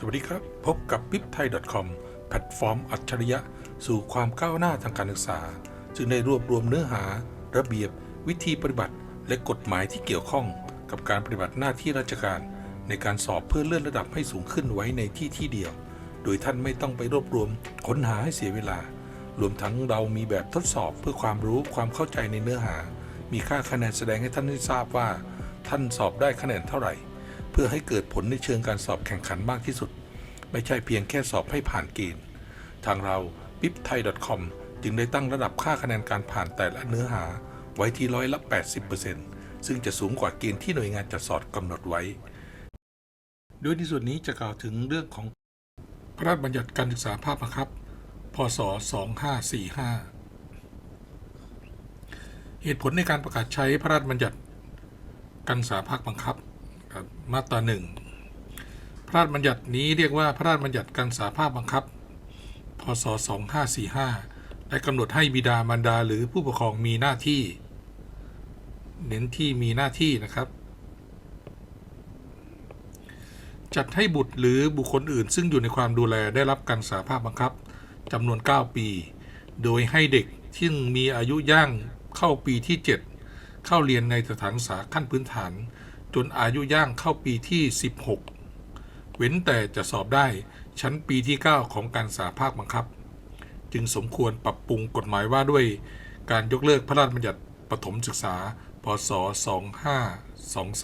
สวัสดีครับ พบกับ b i b t h a i c o m แพลตฟอร์มอัจฉริยะ สู่ความก้าวหน้าทางการศึกษา จึงได้รวบรวมเนื้อหา ระเบียบ วิธีปฏิบัติ และกฎหมายที่เกี่ยวข้อง กับการปฏิบัติหน้าที่ราชการ ในการสอบเพื่อเลื่อนระดับให้สูงขึ้นไว้ในที่ที่เดียว โดยท่านไม่ต้องไปรวบรวมค้นหาให้เสียเวลา รวมทั้งเรามีแบบทดสอบเพื่อความรู้ความเข้าใจในเนื้อหา มีค่าคะแนนแสดงให้ท่านได้ทราบว่า ท่านสอบได้คะแนนเท่าไหร่ พื่อให้เกิดผลในเชิงการสอบแข่งขันมากที่สุด ไม่ใช่เพียงแค่สอบให้ผ่านเกณฑ์ ทางเรา b i b t h a i c o m จึงได้ตั้งระดับค่าคะแนนการผ่านแต่ละเนื้อหาไว้ที่ร้อยละ 80%ซึ่งจะสูงกว่าเกณฑ์ที่หน่วยงานจัดสอบกำหนดไว้ โดยในส่วนนี้จะกล่าวถึงเรื่องของพระราชบัญญัติการศึกษาภาคบังคับ พศ 2545 เหตุผลในการประกาศใช้พระราชบัญญัติการศึกษาภาคบังคับ ครับ มาตราหนึ่งพระราชบัญญัตินี้เรียกว่าพระราชบัญญัติการศึกษาภาคบังคับ พศ 2545ได้กำหนดให้บิดามารดาหรือผู้ปกครองมีหน้าที่ เน้นที่มีหน้าที่นะครับ จัดให้บุตรหรือบุคคลอื่น ซึ่งอยู่ในความดูแลได้รับการศึกษาภาคบังคับจำนวน 9 ปี โดยให้เด็กที่มีอายุย่างเข้าปีที่ 7 เข้าเรียนในสถานศึกษาขั้นพื้นฐาน จนอายุย่างเข้าปีที่ 16 เว้นแต่จะสอบได้ชั้นปีที่ 9 ของการศึกษาภาคบังคับ จึงสมควรปรับปรุงกฎหมายว่าด้วยการยกเลิกพระราชบัญญัติประถมศึกษา พศ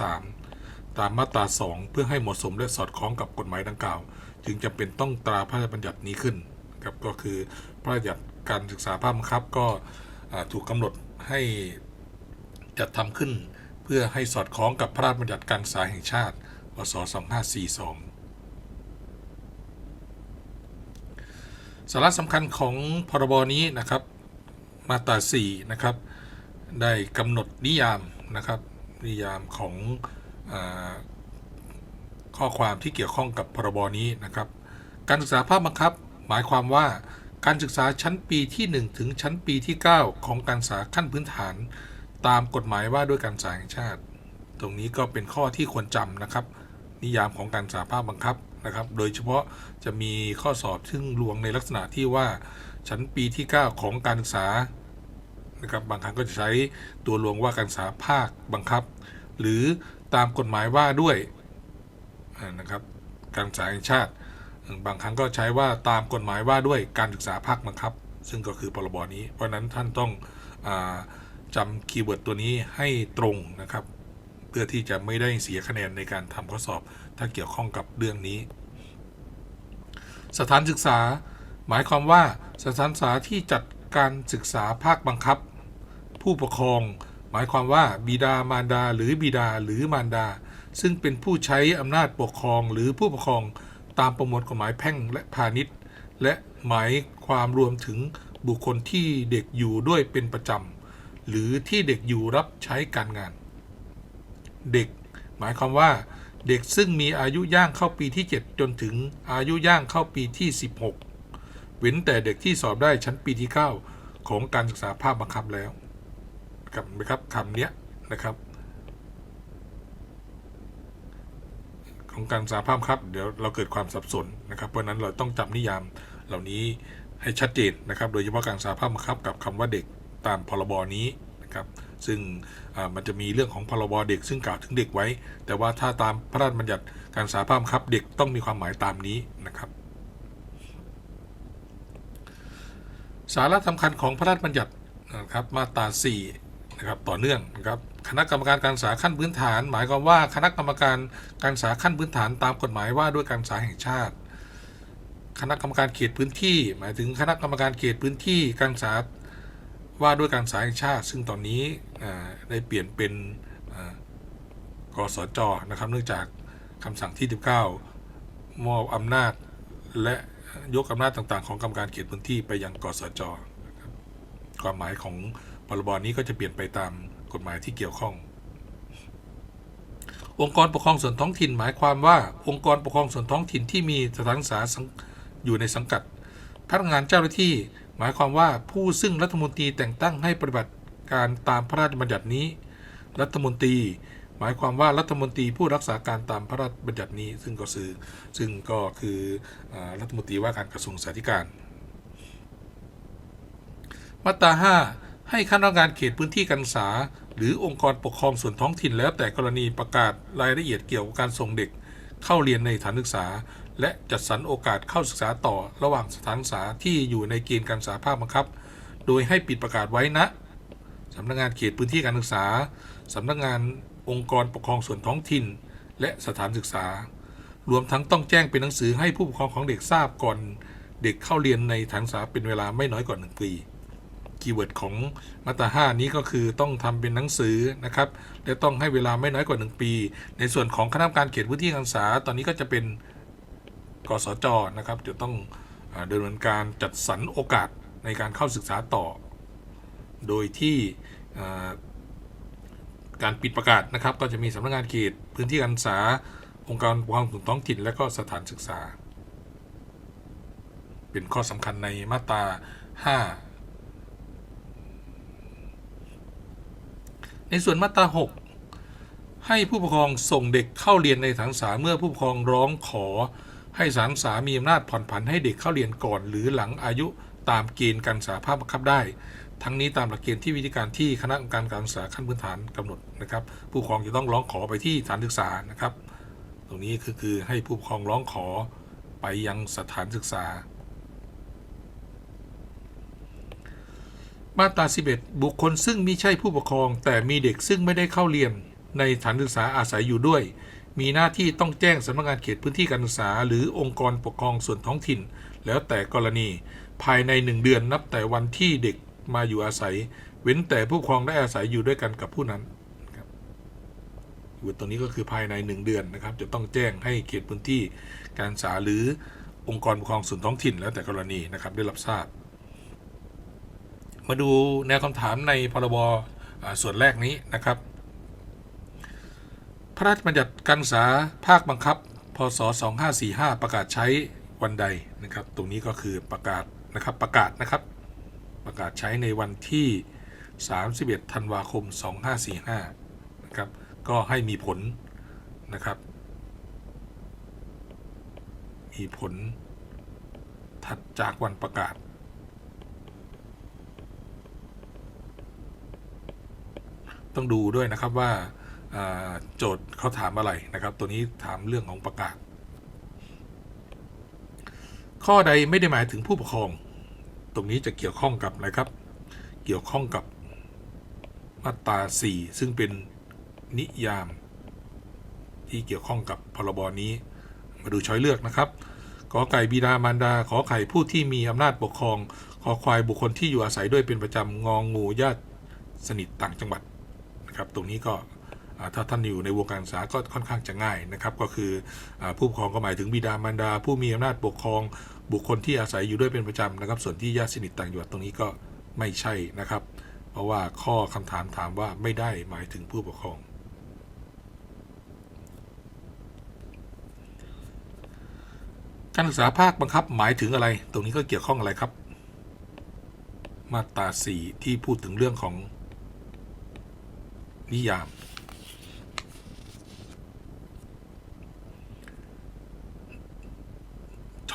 2523 ตามมาตรา 2 เพื่อให้เหมาะสมและสอดคล้องกับกฎหมายดังกล่าว จึงจำเป็นต้องตราพระราชบัญญัตินี้ขึ้นครับก็คือพระราชบัญญัติการศึกษาภาคบังคับก็ถูกกำหนดให้จัดทำขึ้น เพื่อให้สอดคล้องกับพระราชบัญญัติการศึกษาแห่งชาติ พศ 2542 สาระสำคัญของพรบนี้นะครับ มาตรา 4 นะครับ ได้กำหนดนิยามนะครับ นิยามของอข้อความที่เกี่ยวข้องกับพรบนี้นะครับ การศึกษาภาคบังคับ หมายความว่าการศึกษาชั้นปีที่ 1 ถึงชั้นปีที่ 9 ของการศึกษาขั้นพื้นฐาน ตามกฎหมายว่าด้วยการศึกษาแห่งชาติ ตรงนี้ก็เป็นข้อที่ควรจำนะครับ นิยามของการศึกษาภาคบังคับนะครับ โดยเฉพาะจะมีข้อสอบซึ่งลวงในลักษณะที่ว่าชั้นปีที่ 9 ของการศึกษานะครับบางครั้งก็จะใช้ตัวลวงว่าการศึกษาภาคบังคับ หรือตามกฎหมายว่าด้วยนะครับการศึกษาแห่งชาติ บางครั้งก็ใช้ว่าตามกฎหมายว่าด้วยการศึกษาภาคบังคับ ซึ่งก็คือพรบนี้ เพราะฉะนั้นท่านต้องอา จำคีย์เวิร์ดตัวนี้ให้ตรงนะครับ เพื่อที่จะไม่ได้เสียคะแนนในการทำข้อสอบ ถ้าเกี่ยวข้องกับเรื่องนี้ สถานศึกษา หมายความว่าสถานศึกษาที่จัดการศึกษาภาคบังคับ ผู้ปกครอง หมายความว่าบิดามารดา หรือบิดาหรือมารดา ซึ่งเป็นผู้ใช้อำนาจปกครองหรือผู้ปกครองตามประมวลกฎหมายแพ่งและพาณิชย์ และหมายความรวมถึงบุคคลที่เด็กอยู่ด้วยเป็นประจำ หรือที่เด็กอยู่รับใช้การงาน เด็กหมายความว่า เด็กซึ่งมีอายุย่างเข้าปีที่ 7 จนถึงอายุย่างเข้าปีที่ 16 เว้นแต่เด็กที่สอบได้ชั้นปีที่ 9 ของการศึกษาภาคบังคับแล้วกับไหมครับคำเนี้ยนะครับ ของการศึกษาภาคบังคับ เดี๋ยวเราเกิดความสับสนนะครับ เพราะฉะนั้นเราต้องจำนิยามเหล่านี้ให้ชัดเจนนะครับ โดยเฉพาะการศึกษาภาคบังคับกับคำว่าเด็ก ตามพรบนี้นะครับซึ่งมันจะมีเรื่องของพรบเด็ก ซึ่งกล่าวถึงเด็กไว้ แต่ว่าถ้าตามพระราชบัญญัติการศึกษาภาคบังคับเด็กต้องมีความหมายตามนี้นะครับ สาระสำคัญของพระราชบัญญัตินะครับมาตรา4นะครับต่อเนื่องนะครับคณะกรรมการการศึกษาขั้นพื้นฐาน หมายความว่าคณะกรรมการการศึกษาขั้นพื้นฐานตามกฎหมายว่าด้วยการศึกษาแห่งชาติ คณะกรรมการเขตพื้นที่ หมายถึงคณะกรรมการเขตพื้นที่การศึกษา ว่าด้วยการศึกษาแห่งชาติ ซึ่งตอนนี้ได้เปลี่ยนเป็นกสจนะครับ เนื่องจากคำสั่งที่ 19 มอบอำนาจและยกอำนาจต่างๆ ของกรรมการเขตพื้นที่ไปยังกสจความหมายของพรบนี้ก็จะเปลี่ยนไปตามกฎหมายที่เกี่ยวข้อง องค์กรปกครองส่วนท้องถิ่นหมายความว่า องค์กรปกครองส่วนท้องถิ่นที่มีสถานศึกษาอยู่ในสังกัดพนักงานเจ้าหน้าที่ หมายความว่าผู้ซึ่งรัฐมนตรีแต่งตั้งให้ปฏิบัติการตามพระราชบัญญัตินี้ รัฐมนตรี หมายความว่ารัฐมนตรีผู้รักษาการตามพระราชบัญญัตินี้ ซึ่งก็คือซึ่งก็คือรัฐมนตรีว่าการกระทรวงสาธารณการ มาตรา 5 ให้คณะกรรมการเขตพื้นที่การศึกษา หรือองค์กรปกครองส่วนท้องถิ่นแล้วแต่กรณีประกาศรายละเอียดเกี่ยวกับการส่งเด็กเข้าเรียนในสถานศึกษา และจัดสรรโอกาสเข้าศึกษาต่อระหว่างสถานศึกษาที่อยู่ในเกณฑ์การศึกษาภาคบังคับ โดยให้ปิดประกาศไว้ณสำนักงานเขตพื้นที่การศึกษา สำนักงานองค์กรปกครองส่วนท้องถิ่น และสถานศึกษา รวมทั้งต้องแจ้งเป็นหนังสือให้ผู้ปกครองของเด็กทราบก่อนเด็กเข้าเรียนในสถานศึกษาเป็นเวลาไม่น้อยกว่า1ปีคีย์เวิร์ดของมาตรา5นี้ก็คือต้องทำเป็นหนังสือนะครับและต้องให้เวลาไม่น้อยกว่า 1 ปี ในส่วนของคณะกรรมการเขตพื้นที่การศึกษาตอนนี้ก็จะเป็น กสจนะครับจะต้องอาดำเนินการจัดสรรโอกาสในการเข้าศึกษาต่อ โดยที่การปิดประกาศนะครับ ก็จะมีสำนักงานเขตพื้นที่การศึกษาองค์การปกครองส่วนท้องถิ่น และก็สถานศึกษา เป็นข้อสำคัญในมาตรา 5 ในส่วนมาตรา 6 ให้ผู้ปกครองส่งเด็กเข้าเรียนในสถานศึกษาเมื่อผู้ปกครองร้องขอ ให้สถานศึกษามีอำนาจผ่อนผันให้เด็กเข้าเรียนก่อน หรือหลังอายุตามเกณฑ์การศึกษาภาคบังคับได้ ทั้งนี้ตามหลักเกณฑ์ที่วิธีการที่คณะกรรมการการศึกษาขั้นพื้นฐานกำหนดนะครับ ผู้ปกครองจะต้องร้องขอไปที่สถานศึกษานะครับ ตรงนี้คือคือให้ผู้ปกครองร้องขอไปยังสถานศึกษามาตรา 11 บุคคลซึ่งมิใช่ผู้ปกครอง แต่มีเด็กซึ่งไม่ได้เข้าเรียนในสถานศึกษาอาศัยอยู่ด้วย มีหน้าที่ต้องแจ้งสำนักงานเขตพื้นที่การศึกษา หรือองค์กรปกครองส่วนท้องถิ่น แล้วแต่กรณี ภายใน 1 เดือนนับแต่วันที่เด็กมาอยู่อาศัย เว้นแต่ผู้ปกครองได้อาศัยอยู่ด้วยกันกับผู้นั้นครับอยู่ตรงนี้ก็คือภายใน 1 เดือนนะครับ จะต้องแจ้งให้เขตพื้นที่การศึกษาหรือองค์กรปกครองส่วนท้องถิ่น แล้วแต่กรณีนะครับได้รับทราบ มาดูแนวคำถามในพรบส่วนแรกนี้นะครับ พระราชบัญญัติการศึกษาภาคบังคับ พศ 2545 ประกาศใช้วันใดนะครับ ตรงนี้ก็คือประกาศนะครับประกาศนะครับ ประกาศใช้ในวันที่ 31 ธันวาคม 2545 นะครับ ก็ให้มีผลนะครับ มีผลถัดจากวันประกาศต้องดูด้วยนะครับว่าอ่า โจทย์เขาถามอะไรนะครับ ตัวนี้ถามเรื่องของประกาศ ข้อใดไม่ได้หมายถึงผู้ปกครอง ตรงนี้จะเกี่ยวข้องกับอะไรครับ เกี่ยวข้องกับมาตรา 4 ซึ่งเป็นนิยาม ที่เกี่ยวข้องกับพรบนี้ มาดูช้อยเลือกนะครับขอไก่บิดามารดา ขอไข่ผู้ที่มีอำนาจปกครอง ขอควายบุคคลที่อยู่อาศัยด้วยเป็นประจำงองงูญาติสนิทต่างจังหวัดนะครับ ตรงนี้ก็ ถ้าท่านอยู่ในวงการศึกษาก็ค่อนข้างจะง่ายนะครับ ก็คืออผู้ปกครองก็หมายถึงบิดามารดา ผู้มีอำนาจปกครองบุคคลที่อาศัยอยู่ด้วยเป็นประจำนะครับ ส่วนที่ญาติสนิทต่างจังหวัดตรงนี้ก็ไม่ใช่นะครับ เพราะว่าข้อคำถามถามว่าไม่ได้หมายถึงผู้ปกครองการศึกษาภาคบังคับหมายถึงอะไร ตรงนี้ก็เกี่ยวข้องอะไรครับ มาตราสี่ที่พูดถึงเรื่องของนิยาม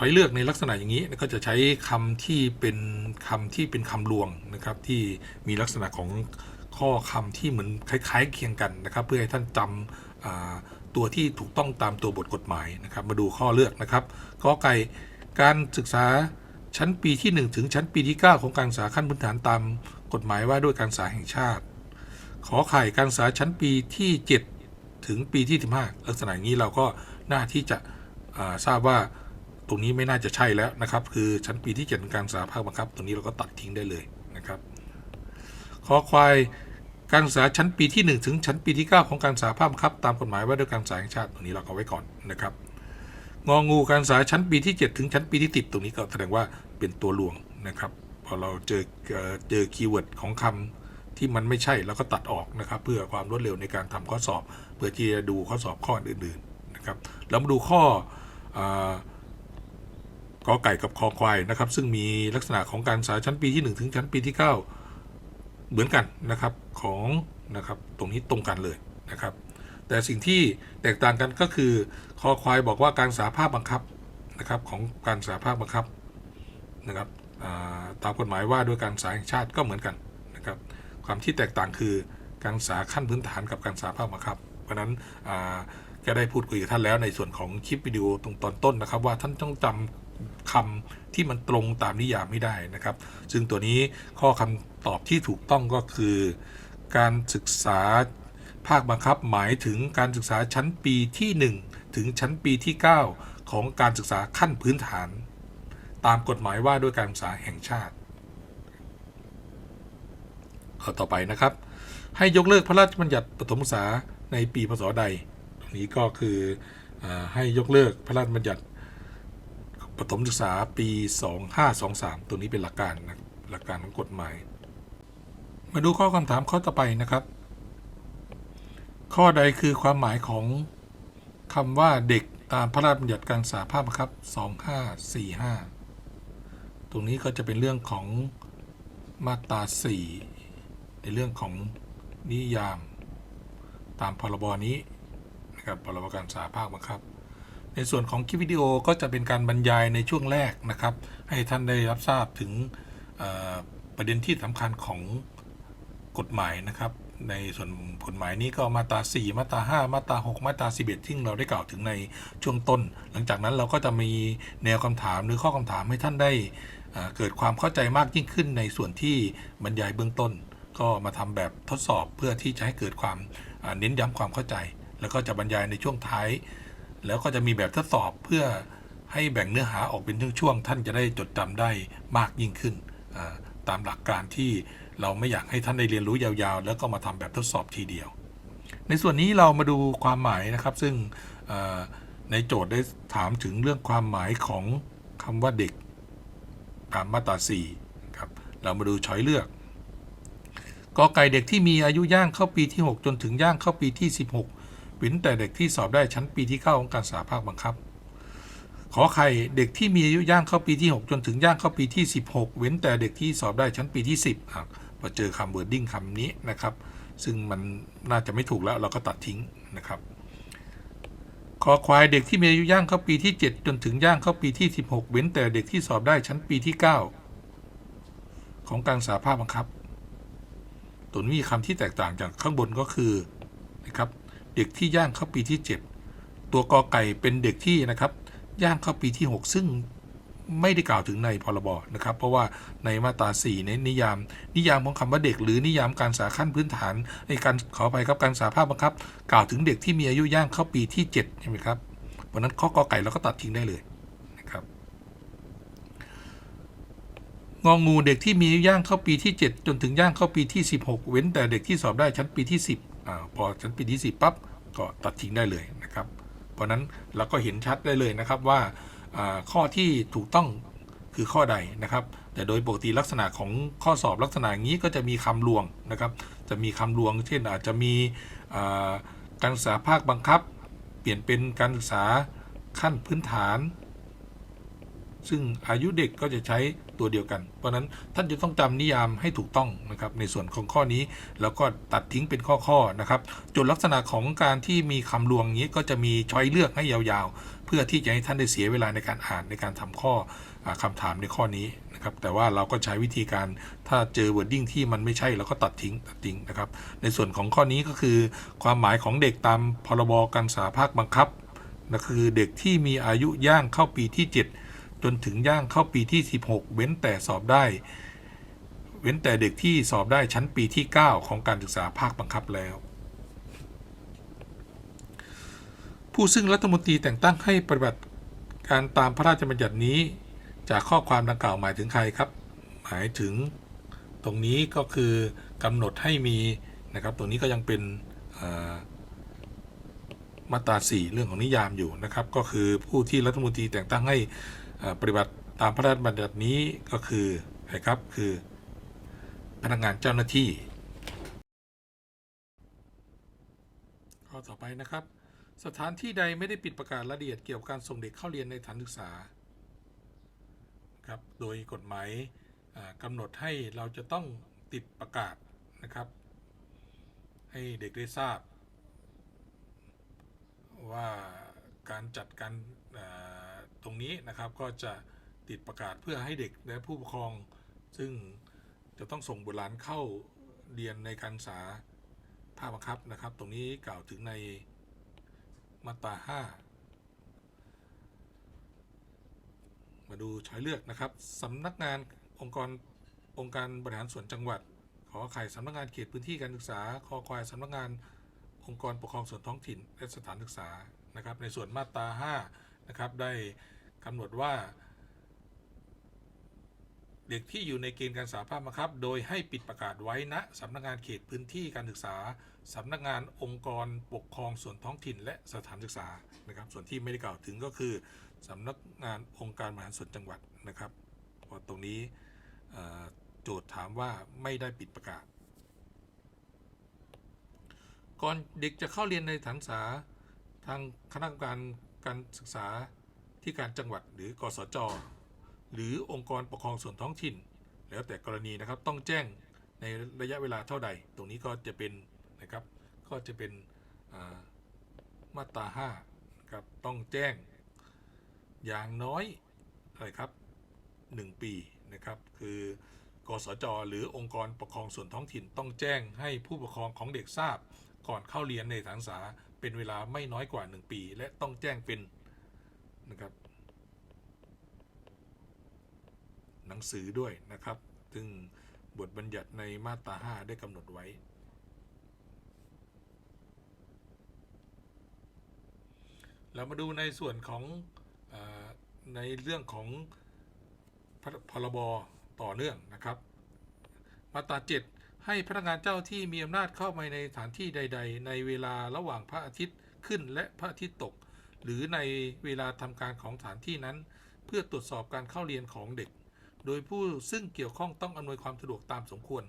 ช้อยเลือกในลักษณะอย่างนี้ก็จะใช้คำที่เป็นคำที่เป็นคำลวงนะครับ ที่มีลักษณะของข้อคำที่เหมือนคล้าย ๆ เคียงกันนะครับ เพื่อให้ท่านจำอ่าตัวที่ถูกต้องตามตัวบทกฎหมายนะครับ มาดูข้อเลือกนะครับกอไก่การศึกษาชั้นปีที่ 1 ถึงชั้นปีที่ 9 ของการศึกษาขั้นพื้นฐานตามกฎหมายว่าด้วยการศึกษาแห่งชาติ ขอไข่การศึกษาชั้นปีที่ 7 ถึงปีที่ 15 ลักษณะนี้เราก็น่าที่จะทราบว่า ตรงนี้ไม่น่าจะใช่แล้วนะครับ คือชั้นปีที่7ของการศึกษาภาคบังคับ ตรงนี้เราก็ตัดทิ้งได้เลยนะครับขอควายการศึกษาชั้นปีที่ 1 ถึงชั้นปีที่ 9 ของการศึกษาภาคบังคับ ตามกฎหมายว่าด้วยการศึกษาแห่งชาติตรงนี้เราก็ไว้ก่อนนะครับงองูการศึกษาชั้นปีที่ 7 ถึงชั้นปีที่10ตรงนี้ก็แสดงว่าเป็นตัวลวงนะครับพอเราเจอเจอคีย์เวิร์ดของคำที่มันไม่ใช่เราก็ตัดออกนะครับ เพื่อความรวดเร็วในการทำข้อสอบ เพื่อที่จะดูข้อสอบข้ออื่นๆนะครับแล้วมาดูข้ออ กอไก่กับคอควายนะครับ ซึ่งมีลักษณะของการศึกษาชั้นปีที่ 1 ถึงชั้นปีที่ 9 เหมือนกันนะครับของนะครับตรงนี้ตรงกันเลยนะครับ แต่สิ่งที่แตกต่างกันก็คือคอควายบอกว่าการสาภาพบังคับนะครับของการสาภาพบังคับนะครับตามกฎหมายว่าด้วยการศึกษาแห่งชาติก็เหมือนกันนะครับ ความที่แตกต่างคือการศึกษาขั้นพื้นฐานกับการศึกษาภาคบังคับ เพราะนั้นอ่าก็ได้พูดคุยกับท่านแล้วในส่วนของคลิปวิดีโอตรงตอนต้นนะครับ ว่าท่านต้องจำ คำที่มันตรงตามนิยามไม่ได้นะครับ ซึ่งตัวนี้ข้อคำตอบที่ถูกต้องก็คือ การศึกษาภาคบังคับหมายถึงการศึกษาชั้นปีที่ 1 ถึงชั้นปีที่ 9 ของการศึกษาขั้นพื้นฐาน ตามกฎหมายว่าด้วยการศึกษาแห่งชาติข้อต่อไปนะครับ ให้ยกเลิกพระราชบัญญัติปฐมศึกษาในปีพศใด ตรงนี้ก็คืออให้ยกเลิกพระราชบัญญัติ ปฐมศึกษาปี 2523 ตัวนี้เป็นหลักการนะหลักการของกฎหมาย มาดูข้อคำถามข้อต่อไปนะครับ ข้อใดคือความหมายของคำว่าเด็กตามพระราชบัญญัติการศึกษาภาพคบังคับ 2545 ตรงนี้ก็จะเป็นเรื่องของมาตรา 4 ในเรื่องของนิยาม ตามพรบนี้นะครับพรบการศึกษาภาคบังคับ ในส่วนของคลิปวิดีโอก็จะเป็นการบรรยายในช่วงแรกนะครับ ให้ท่านได้รับทราบถึงประเด็นที่สำคัญของกฎหมายนะครับ ในส่วนกฎหมายนี้ก็มาตรา 4 มาตรา 5 มาตรา 6 มาตรา 11 ที่เราได้กล่าวถึงในช่วงต้น หลังจากนั้นเราก็จะมีแนวคำถามหรือข้อคำถามให้ท่านได้เกิดความเข้าใจมากยิ่งขึ้นในส่วนที่บรรยายเบื้องต้น ก็มาทำแบบทดสอบเพื่อที่จะให้เกิดความเน้นย้ำความเข้าใจ แล้วก็จะบรรยายในช่วงท้าย แล้วก็จะมีแบบทดสอบเพื่อให้แบ่งเนื้อหาออกเป็นช่วงๆท่านจะได้จดจำได้มากยิ่งขึ้น ตามหลักการที่เราไม่อยากให้ท่านได้เรียนรู้ยาวๆ แล้วก็มาทำแบบทดสอบทีเดียว ในส่วนนี้เรามาดูความหมายนะครับ ซึ่งในโจทย์ได้ถามถึงเรื่องความหมายของคำว่าเด็กตามมาตรา4ครับเรามาดูช้อยเลือกกอไก่เด็กที่มีอายุย่างเข้าปีที่ 6 จนถึงย่างเข้าปีที่ 16 ว้นแต่เด็กที่สอบได้ชั้นปีที่9ของการศึกษาภาคบังคับ ขอไข่เด็กที่มีอายุย่างเข้าปีที่ 6 จนถึงย่างเข้าปีที่ 16 เว้นแต่เด็กที่สอบได้ชั้นปีที่ 10อะพอเจอคำ wording คำนี้นะครับ ซึ่งมันน่าจะไม่ถูกแล้วเราก็ตัดทิ้งนะครับคอควายเด็กที่มีอายุย่างเข้าปีที่ 7 จนถึงย่างเข้าปีที่ 16 เว้นแต่เด็กที่สอบได้ชั้นปีที่ 9 ของการศึกษาภาคบังคับ ตัวนี้มีคำที่แตกต่างจากข้างบนก็คือนะครับ เด็กที่ย่างเข้าปีที่ 7 ตัวกอไก่เป็นเด็กที่นะครับ ย่างเข้าปีที่ 6 ซึ่งไม่ได้กล่าวถึงในพรบนะครับ เพราะว่าในมาตรา4ในนิยาม นิยามของคำว่าเด็ก หรือนิยามการศึกษาขั้นพื้นฐานในการขอไปครับการศึกษาภาคบังคับ กล่าวถึงเด็กที่มีอายุย่างเข้าปีที่7ใช่ไหมครับเพราะฉะนั้นข้อกอไก่เราก็ตัดทิ้งได้เลยนะครับงองูเด็กที่มีอายุย่างเข้าปีที่ 7 จนถึงย่างเข้าปีที่ 16 เว้นแต่เด็กที่สอบได้ชั้นปีที่ 10อ่าพอชั้นปีที่10ปั๊บ ก็ตัดทิ้งได้เลยนะครับ เพราะนั้นเราก็เห็นชัดได้เลยนะครับว่าข้อที่ถูกต้องคือข้อใดนะครับ แต่โดยปกติลักษณะของข้อสอบลักษณะอย่างนี้ก็จะมีคำลวงนะครับ จะมีคำลวง เช่นอาจจะมีการศึกษาภาคบังคับ เปลี่ยนเป็นการศึกษาขั้นพื้นฐาน ซึ่งอายุเด็กก็จะใช้ตัวเดียวกัน เพราะฉะนั้นท่านจะต้องจำนิยามให้ถูกต้องนะครับในส่วนของข้อนี้ แล้วก็ตัดทิ้งเป็นข้อๆนะครับจนลักษณะของการที่มีคำลวงนี้ก็จะมีช้อยเลือกให้ยาวๆ เพื่อที่จะให้ท่านได้เสียเวลาในการอ่านในการทำข้ออคำถามในข้อนี้นะครับแต่ว่าเราก็ใช้วิธีการถ้าเจอ wording ที่มันไม่ใช่เราก็ตัดทิ้งตัดทิ้งนะครับในส่วนของข้อนี้ก็คือ ความหมายของเด็กตามพรบการศึกษาภาคบังคับนะคือเด็กที่มีอายุย่างเข้าปีที่ 7 จนถึงย่างเข้าปีที่ 16 เว้นแต่สอบได้ เว้นแต่เด็กที่สอบได้ชั้นปีที่ 9 ของการศึกษาภาคบังคับแล้ว ผู้ซึ่งรัฐมนตรีแต่งตั้งให้ปฏิบัติการตามพระราชบัญญัตินี้ จากข้อความดังกล่าวหมายถึงใครครับ หมายถึงตรงนี้ก็คือกำหนดให้มีนะครับ ตรงนี้ก็ยังเป็นมาตรา4เรื่องของนิยามอยู่นะครับ ก็คือผู้ที่รัฐมนตรีแต่งตั้งให้ ปฏิบัติตามพระราชบัญญัตินี้ก็คือใครครับคือพนักงานเจ้าหน้าที่ ข้อต่อไปนะครับ สถานที่ใดไม่ได้ปิดประกาศรายละเอียดเกี่ยวกับการส่งเด็กเข้าเรียนในสถานศึกษาครับโดยกฎหมายกำหนดให้เราจะต้องติดประกาศนะครับ ให้เด็กได้ทราบ ว่าการจัดการ ตรงนี้นะครับก็จะติดประกาศเพื่อให้เด็กและผู้ปกครอง ซึ่งจะต้องส่งบุตรหลานเข้าเรียนในการศึกษาภาคบังคับนะครับ ตรงนี้กล่าวถึงในมาตรา 5 มาดูช้อยเลือกนะครับสำนักงานองค์กรองค์การบริหารส่วนจังหวัด ขอไข่สำนักงานเขตพื้นที่การศึกษาคอควายสำนักงานองค์กรปกครองส่วนท้องถิ่นและสถานศึกษานะครับ ในส่วนมาตรา 5 นะครับ ได้กำหนดว่า เด็กที่อยู่ในเกณฑ์การศึกษาภาคบังคับ โดยให้ปิดประกาศไว้ณสำนักงานเขตพื้นที่การศึกษาสำนักงานองค์กรปกครองส่วนท้องถิ่น และสถานศึกษานะครับ ส่วนที่ไม่ได้กล่าวถึงก็คือสำนักงานองค์การบริหารส่วนจังหวัดนะครับพราะตรงนี้โจทย์ถามว่าไม่ได้ปิดประกาศ ก่อนเด็กจะเข้าเรียนในสถานศึกษาทางคณะกรรมการ การศึกษาที่การจังหวัดหรือกสจ หรือองค์กรปกครองส่วนท้องถิ่น แล้วแต่กรณีนะครับต้องแจ้งในระยะเวลาเท่าใด ตรงนี้ก็จะเป็นนะครับก็จะเป็นามาตรา5ครับต้องแจ้งอย่างน้อยอะไรครับ1 ปีนะครับ คือกสจ หรือองค์กรปกครองส่วนท้องถิ่น ต้องแจ้งให้ผู้ปกครองของเด็กทราบก่อนเข้าเรียนในสถานศึกษา เป็นเวลาไม่น้อยกว่า 1 ปี และต้องแจ้งเป็นนะครับ หนังสือด้วยนะครับ ซึ่งบทบัญญัติในมาตรา 5 ได้กำหนดไว้ เรามาดูในส่วนของอในเรื่องของพพรบต่อเนื่องนะครับ มาตรา 7 ให้พนักงานเจ้าที่มีอำนาจเข้าไปในสถานที่ใด ๆ ในเวลาระหว่างพระอาทิตย์ขึ้นและพระอาทิตย์ตก หรือในเวลาทำการของสถานที่นั้น เพื่อตรวจสอบการเข้าเรียนของเด็ก โดยผู้ซึ่งเกี่ยวข้องต้องอำนวยความสะดวกตามสมควร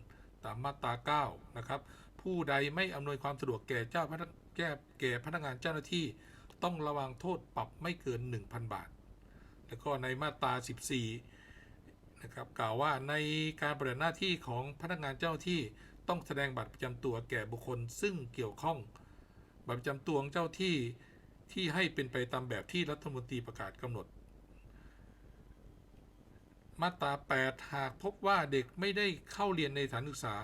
ตามมาตรา9นะครับผู้ใดไม่อำนวยความสะดวกแก่เจ้าพนักแก่แก่พนักงานเจ้าหน้าที่ ต้องระวังโทษปรับไม่เกิน 1,000 บาท แล้วก็ในมาตรา 14 นะครับกล่าวว่าในการปฏิบัติหน้าที่ของพนักงานเจ้าที่ต้องแสดงบัตรประจำตัวแก่บุคคลซึ่งเกี่ยวข้อง บัตรประจำตัวของเจ้าที่ที่ให้เป็นไปตามแบบที่รัฐมนตรีประกาศกำหนด มาตรา 8 หากพบว่าเด็กไม่ได้เข้าเรียนในสถานศึกษา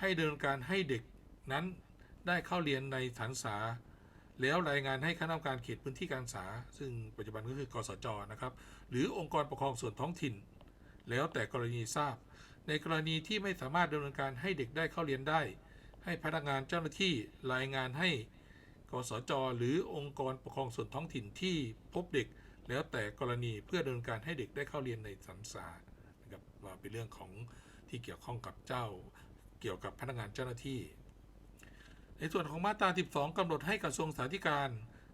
ให้ดำเนินการให้เด็กนั้นได้เข้าเรียนในสถานศึกษา แล้วรายงานให้คณะกรรมการเขตพื้นที่การศึกษา ซึ่งปัจจุบันก็คือกสจนะครับ หรือองค์กรปกครองส่วนท้องถิ่น แล้วแต่กรณีทราบ ในกรณีที่ไม่สามารถดำเนินการให้เด็กได้เข้าเรียนได้ ให้พนักงานเจ้าหน้าที่รายงานให้กสจ หรือองค์กรปกครองส่วนท้องถิ่นที่พบเด็ก แล้วแต่กรณีเพื่อดำเนินการให้เด็กได้เข้าเรียนในสถานศึกษานะครับว่าเป็นเรื่องของที่เกี่ยวข้องกับเจ้า เกี่ยวกับพนักงานเจ้าหน้าที่ ในส่วนของมาตรา 12กำหนดให้กระทรวงสาธารณสุข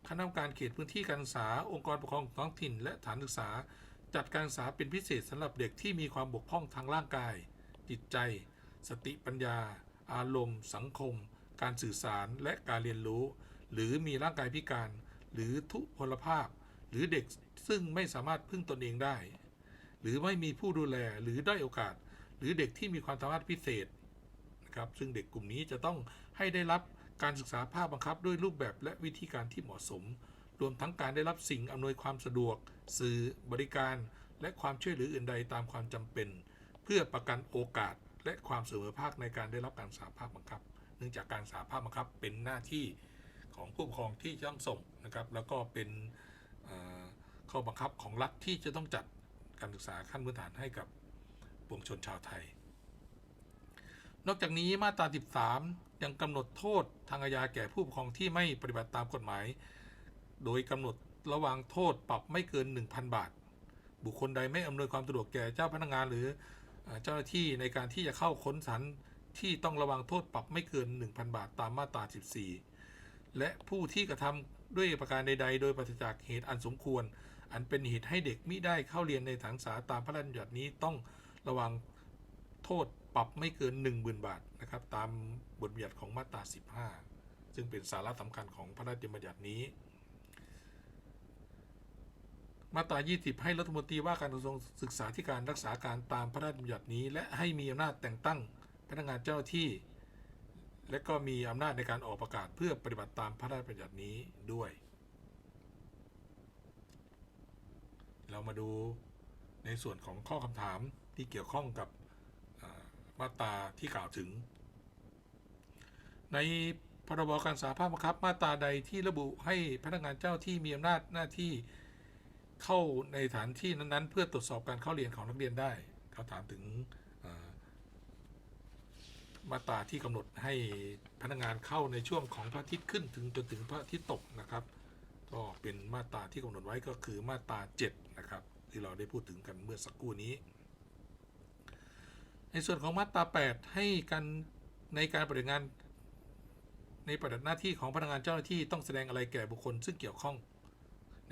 คณะกรรมการเขตพื้นที่การศึกษา องค์กรปกครองท้องถิ่น และฐานศึกษา จัดการศึกษาเป็นพิเศษสำหรับเด็กที่มีความบกพร่องทางร่างกาย จิตใจ สติปัญญา อารมณ์ สังคม การสื่อสารและการเรียนรู้ หรือมีร่างกายพิการ หรือทุพพลภาพ หรือเด็กซึ่งไม่สามารถพึ่งตนเองได้ หรือไม่มีผู้ดูแลหรือได้โอกาส หรือเด็กที่มีความสามารถพิเศษนะครับซึ่งเด็กกลุ่มนี้จะต้องให้ได้รับการศึกษาภาคบังคับด้วยรูปแบบและวิธีการที่เหมาะสม รวมทั้งการได้รับสิ่งอำนวยความสะดวก สื่อบริการ และความช่วยเหลืออื่นใดตามความจำเป็น เพื่อประกันโอกาสและความเสมอภาคในการได้รับการศึกษาภาคบังคับ เนื่องจากการศึกษาภาคบังคับเป็นหน้าที่ของผู้ปกครองที่จะต้องส่งนะครับ แล้วก็เป็นข้อบังคับของรัฐที่จะต้องจัดการศึกษาขั้นพื้นฐานให้กับปวงชนชาวไทย นอกจากนี้มาตรา 13 ยังกำหนดโทษทางอาญาแก่ผู้ปกครองที่ไม่ปฏิบัติตามกฎหมาย โดยกำหนดระวางโทษปรับไม่เกิน 1,000 บาท บุคคลใดไม่อำนวยความสะดวกแก่เจ้าพนักงานหรือเจ้าหน้าที่ในการที่จะเข้าค้นสถานที่ต้องระวังโทษปรับไม่เกิน 1,000 บาทตามมาตรา 14 และผู้ที่กระทำด้วยประการใด ๆ โดยปราศจากเหตุอันสมควร อันเป็นเหตุให้เด็กมิได้เข้าเรียนในฐานศึกษาตามพระราชบัญญัตินี้ต้องระวังโทษปรับไม่เกิน 10,000 บาทนะครับตามบทบัญญัติของมาตรา 15 ซึ่งเป็นสาระสำคัญของพระราชบัญญัตินี้ มาตรา 20 ให้รัฐมนตรีว่าการกระทรวงศึกษาธิการรักษาการตามพระราชบัญญัตินี้ และให้มีอำนาจแต่งตั้งพนักงานเจ้าที่ และก็มีอำนาจในการออกประกาศเพื่อปฏิบัติตามพระราชบัญญัตินี้ด้วย เรามาดูในส่วนของข้อคำถามที่เกี่ยวข้องกับมาตราที่กล่าวถึง ในพรบการสาภาพบังคับมาตราใดที่ระบุให้พนักงานเจ้าที่มีอำนาจหน้าที่ เข้าในสถานที่นั้นๆ เพื่อตรวจสอบการเข้าเรียนของนักเรียนได้เขาถามถึงมาตราที่กำหนดให้พนักงานเข้าในช่วงของพระอาทิตย์ขึ้นถึงจนถึงพระอาทิตย์ตกนะครับ ก็เป็นมาตราที่กำหนดไว้ก็คือมาตรา7นะครับที่เราได้พูดถึงกันเมื่อสักครู่นี้ ในส่วนของมาตรา 8 ให้การในการปฏิบัติงานในปฏิบัติหน้าที่ของพนักงานเจ้าหน้าที่ต้องแสดงอะไรแก่บุคคลซึ่งเกี่ยวข้อง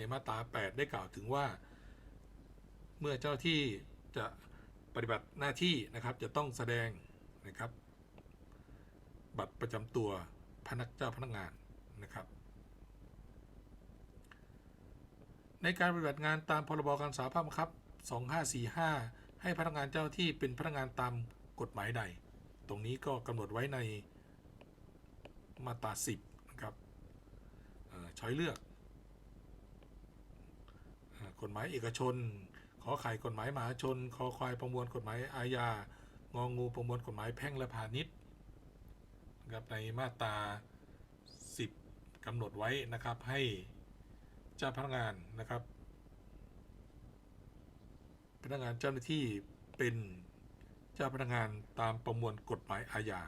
ในมาตรา 8 ได้กล่าวถึงว่า เมื่อเจ้าที่จะปฏิบัติหน้าที่นะครับ จะต้องแสดงนะครับ บัตรประจำตัวพนักเจ้าพนักงานนะครับ ในการปฏิบัติงานตามพรบการสาภาพบังคับ 2545 ให้พนักงานเจ้าที่เป็นพนักงานตามกฎหมายใด ตรงนี้ก็กำหนดไว้ในมาตรา 10 นะครับช้อยเลือก กฎหมายเอกชน ขอไข่กฎหมายมหาชน คอควายประมวลกฎหมายอาญางองูประมวลกฎหมายแพ่งและพาณิชย์ครับในมาตรา 10กำหนดไว้นะครับให้เจ้าพนักงานนะครับ พนักงานเจ้าหน้าที่เป็นเจ้าพนักงานตามประมวลกฎหมายอาญา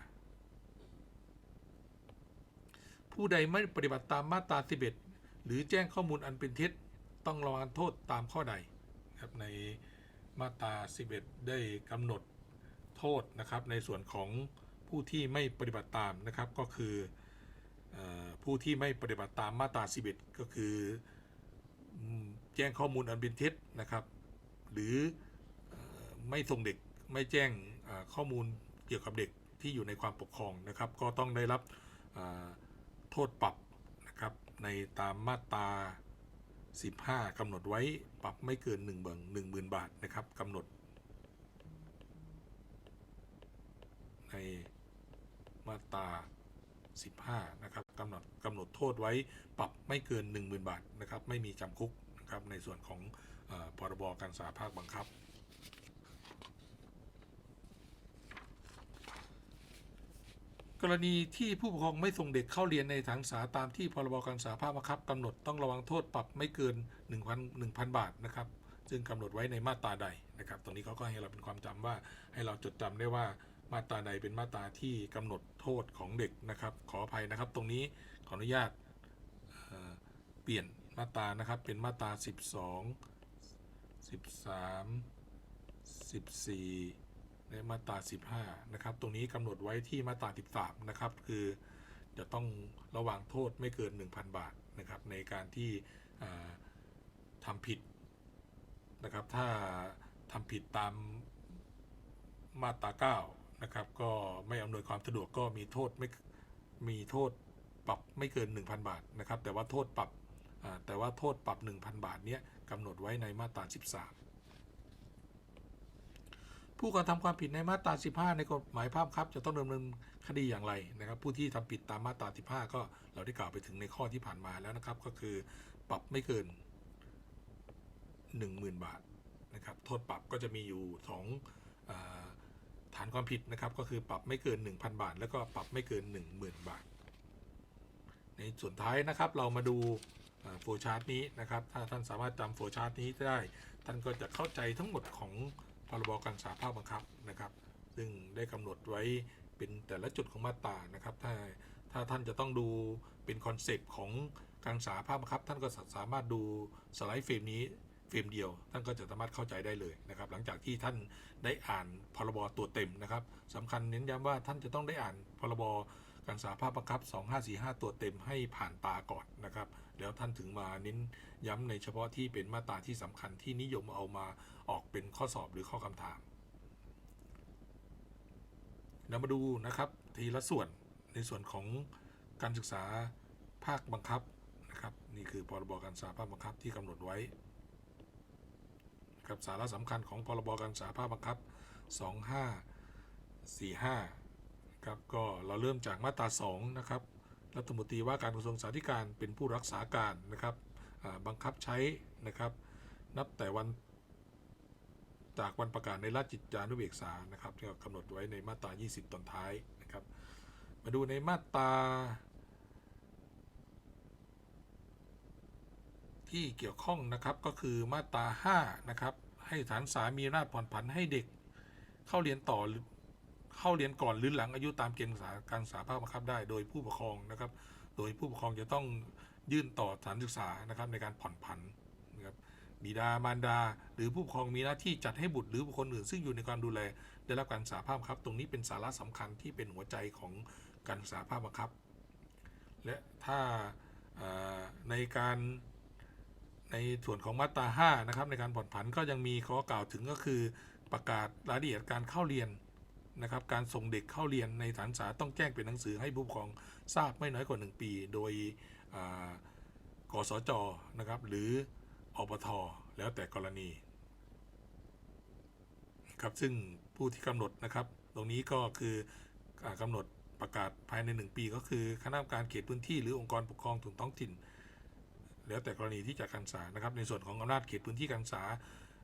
ผู้ใดไม่ปฏิบัติตามมาตรา 11 หรือแจ้งข้อมูลอันเป็นเท็จ ต้องระวังโทษตามข้อใดครับในมาตรา 11 ได้กำหนดโทษนะครับในส่วนของผู้ที่ไม่ปฏิบัติตามนะครับก็คืออผู้ที่ไม่ปฏิบัติตามมาตรา11 ก็คือแจ้งข้อมูลอันเป็นเท็จนะครับ หรืออไม่ส่งเด็กไม่แจ้งข้อมูลเกี่ยวกับเด็กที่อยู่ในความปกครองนะครับ ก็ต้องได้รับโทษปรับนะครับในตามมาตรา 15กำหนดไว้ปรับไม่เกิน1เบิง1 0,000 บาทนะครับกำหนด ในมาตรา 15 นะครับกำหนดกำหนดโทษไว้ปรับไม่เกิน 10,000 บาทนะครับไม่มีจำคุกนะครับในส่วนของออพรบการสาภาคบังคับ กรณีที่ผู้ปกครองไม่ส่งเด็กเข้าเรียนในสถานศึกษาตามที่พรบการสาภาพบังคับกำหนดต้องระวังโทษปรับไม่เกิน1,000 1,000 บาทนะครับซึ่งกำหนดไว้ในมาตราใดนะครับ ตรงนี้เขาก็ให้เราเป็นความจำว่าให้เราจดจำได้ว่ามาตราใดเป็นมาตราที่กำหนดโทษของเด็กนะครับ ขออภัยนะครับ ตรงนี้ขออนุญาตเเปลี่ยนมาตรานะครับ เป็นมาตรา 12 13 14 ในมาตรา 15 นะครับ ตรงนี้กำหนดไว้ที่มาตรา 13 นะครับ คือจะต้องระวังโทษไม่เกิน 1,000 บาทนะครับ ในการที่อ่าทำผิดนะครับ ถ้าทำผิดตามมาตรา9นะครับ ก็ไม่อำนวยความสะดวกก็มีโทษไม่มีโทษปรับไม่เกิน 1,000 บาทนะครับ แต่ว่าโทษปรับแต่ว่าโทษปรับ 1,000 บาทเนี้ยกำหนดไว้ในมาตรา 13 ผู้กระทำความผิดในมาตรา 15 ในกฎหมายภาพครับ จะต้องดำเนินคดีอย่างไรนะครับ ผู้ที่ทำผิดตามมาตรา 15 ก็เราได้กล่าวไปถึงในข้อที่ผ่านมาแล้วนะครับ ก็คือปรับไม่เกิน 10,000 บาทนะครับ โทษปรับก็จะมีอยู่สองฐานความผิดนะครับ ก็คือปรับไม่เกิน 1,000 บาท แล้วก็ปรับไม่เกิน 10,000 บาท ในส่วนท้ายนะครับเรามาดูโฟชาร์ตนี้นะครับ ถ้าท่านสามารถจำโฟชาร์ตนี้ได้ ท่านก็จะเข้าใจทั้งหมดของ รบการสาภาพบังคับนะครับ ซึ่งได้กำหนดไว้เป็นแต่ละจุดของมาตรานะครับ ถ้าถ้าท่านจะต้องดูเป็นคอนเซปต์ของการสาภาพบังคับ ท่านก็สามารถดูสไลด์เฟรมนี้เฟรมเดียว ท่านก็จะสามารถเข้าใจได้เลยนะครับ หลังจากที่ท่านได้อ่านพรบตัวเต็มนะครับสำคัญเน้นย้ำว่าท่านจะต้องได้อ่านพรบ การสาภาพบังคับ 2545 ตัวเต็มให้ผ่านตาก่อนนะครับ แล้วท่านถึงมาเน้นย้ำในเฉพาะที่เป็นมาตราที่สำคัญที่นิยมเอามาออกเป็นข้อสอบหรือข้อคำถามเรามาดูนะครับทีละส่วนในส่วนของการศึกษาภาคบังคับนะครับนี่คือพรบการศึกษาภาคบังคับที่กำหนดไว้ครับสาระสำคัญของพรบการศึกษาภาคบังคับ 2545 ครับก็เราเริ่มจากมาตรา2นะครับรัฐมนตรีว่าการกระทรวงสาธารณสุขเป็นผู้รักษาการนะครับบังคับใช้นะครับ นับแต่วันจากวันประกาศในราชกิจจานุเบกษานะครับที่กำหนดไว้ในมาตรา 20 ตอนท้ายนะครับ มาดูในมาตราที่เกี่ยวข้องนะครับก็คือมาตรา5นะครับให้ฐานสามีอำนาจผ่อนผันให้เด็กเข้าเรียนต่อ เข้าเรียนก่อนหรือหลังอายุตามเกณฑ์การศึกษาภาคบังคับได้ โดยผู้ปกครองนะครับ โดยผู้ปกครองจะต้องยื่นต่อสถานศึกษานะครับในการผ่อนผันนะครับบิดามารดา หรือผู้ปกครองมีหน้าที่จัดให้บุตรหรือบุคคลอื่นซึ่งอยู่ในการดูแล ได้รับการศึกษาภาคบังคับ ตรงนี้เป็นสาระสำคัญที่เป็นหัวใจของการศึกษาภาคบังคับ และถ้าในการในส่วนของมาตรา5นะครับในการผ่อนผันก็ยังมีข้อกล่าวถึงก็คือประกาศรายละเอียดการเข้าเรียน นะครับการส่งเด็กเข้าเรียนในฐานศึกษาต้องแจ้งเป็นหนังสือให้ผู้ปกครองทราบไม่น้อยกว่า 1 ปี โดยกสจนะครับหรืออปทแล้วแต่กรณีครับซึ่งผู้ที่กำหนดนะครับ ตรงนี้ก็คืออากำหนดประกาศภายใน 1 ปี ก็คือคณะกรรมการเขตพื้นที่หรือองค์กรปกครองส่วนท้องถิ่น แล้วแต่กรณีที่จัดการศึกษานะครับ ในส่วนของอำนาจเขตพื้นที่การศึกษา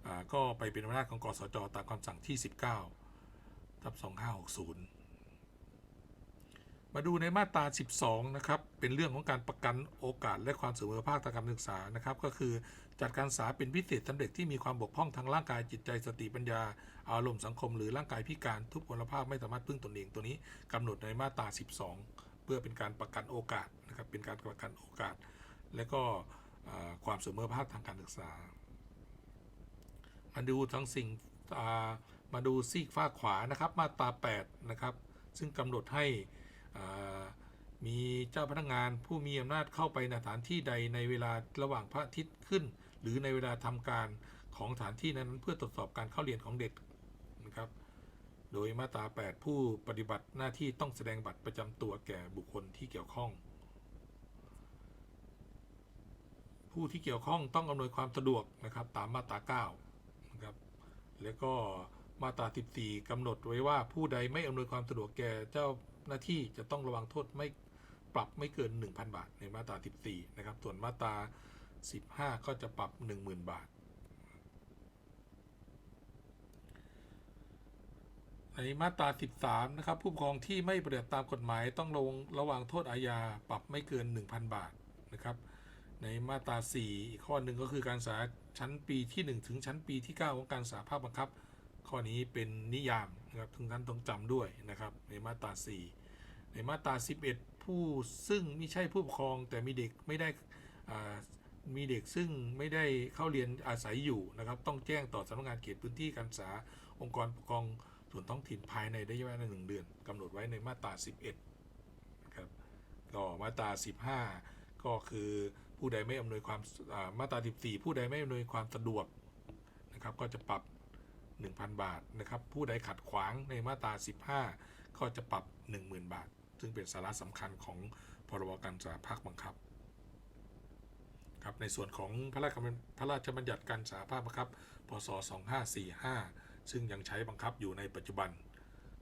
อ่าก็ไปเป็นอำนาจของกสจตามคำสั่งที่ 19 ทับ2560 มาดูในมาตรา 12 นะครับ เป็นเรื่องของการประกันโอกาสและความเสมอภาคทางการศึกษานะครับ ก็คือจัดการศึกษาเป็นพิเศษสำเร็จที่มีความบกพร่องทางร่างกายจิตใจสติปัญญา อารมณ์สังคม หรือร่างกายพิการทุพพลภาพไม่สามารถพึ่งตนเองตัวนี้กำหนดในมาตรา 12 เพื่อเป็นการประกันโอกาสนะครับเป็นการประกันโอกาส และก็ความเสมอภาคทางการศึกษามาดูทั้งสิ่งอ่า มาดูซีกฝ้าขวานะครับมาตรา8นะครับซึ่งกำหนดให้มีเจ้าพนักงานผู้มีอำนาจเข้าไปในสถานที่ใดในเวลาระหว่างพระอาทิตย์ขึ้น หรือในเวลาทำการของสถานที่นั้นเพื่อตรวจสอบการเข้าเรียนของเด็กนะครับ โดยมาตรา 8 ผู้ปฏิบัติหน้าที่ต้องแสดงบัตรประจำตัวแก่บุคคลที่เกี่ยวข้อง ผู้ที่เกี่ยวข้องต้องอำนวยความสะดวกนะครับตามมาตรา9นะครับแล้วก็ มาตรา 14 กำหนดไว้ว่าผู้ใดไม่อำนวยความสะดวกแก่เจ้าหน้าที่จะต้องระวังโทษไม่ปรับไม่เกิน 1,000 บาท ในมาตรา 14 นะครับ ส่วนมาตรา 15 ก็จะปรับ 10,000 บาท ในมาตรา 13 นะครับ ผู้ปกครองที่ไม่ปฏิบัติตามกฎหมายต้องระวังระวังโทษอาญาปรับไม่เกิน 1,000 บาทนะครับ ในมาตรา 4 อีกข้อหนึ่งก็คือการศึกษาชั้นปีที่ 1 ถึงชั้นปีที่ 9 ของการศึกษาภาคบังคับ ข้อนี้เป็นนิยามนะครับทุกท่านต้องจำด้วยนะครับ ในมาตรา 4 ในมาตรา 11 ผู้ซึ่งไม่ใช่ผู้ปกครองแต่มีเด็กไม่ได้มีเด็กซึ่งไม่ได้เข้าเรียนอาศัยอยู่นะครับ ต้องแจ้งต่อสำนักงานเขตพื้นที่การศึกษาองค์กรปกครองส่วนท้องถิ่นภายในระยะเวลาหนึ่งเดือนกำหนดไว้ในมาตรา 11นะครับก็มาตรา 15 ก็คือผู้ใดไม่อำนวยความมาตรา 14 ผู้ใดไม่อำนวยความสะดวกนะครับ ก็จะปรับ 1,000 บาทนะครับผู้ใดขัดขวางในมาตรา 15 ก็จะปรับ 10,000 บาท ซึ่งเป็นสาระสำคัญของพรบการศึกษาภาคบังคับครับในส่วนของพระราชบัญพระราชบัญญัติการศึกษาภาคบังคับ พศ 2545 ซึ่งยังใช้บังคับอยู่ในปัจจุบัน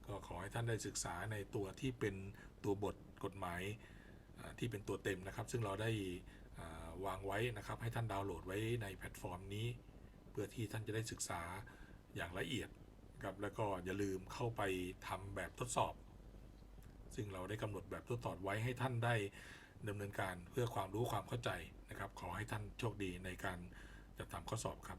ก็ขอให้ท่านได้ศึกษาในตัวที่เป็นตัวบทกฎหมายที่เป็นตัวเต็มนะครับ ซึ่งเราได้วางไว้นะครับ ให้ท่านดาวน์โหลดไว้ในแพลตฟอร์มนี้ เพื่อที่ท่านจะได้ศึกษา อย่างละเอียดครับแล้วก็อย่าลืมเข้าไปทำแบบทดสอบ ซึ่งเราได้กำหนดแบบทดสอบไว้ให้ท่านได้ดำเนินการเพื่อความรู้ความเข้าใจนะครับ ขอให้ท่านโชคดีในการจัดทำข้อสอบครับ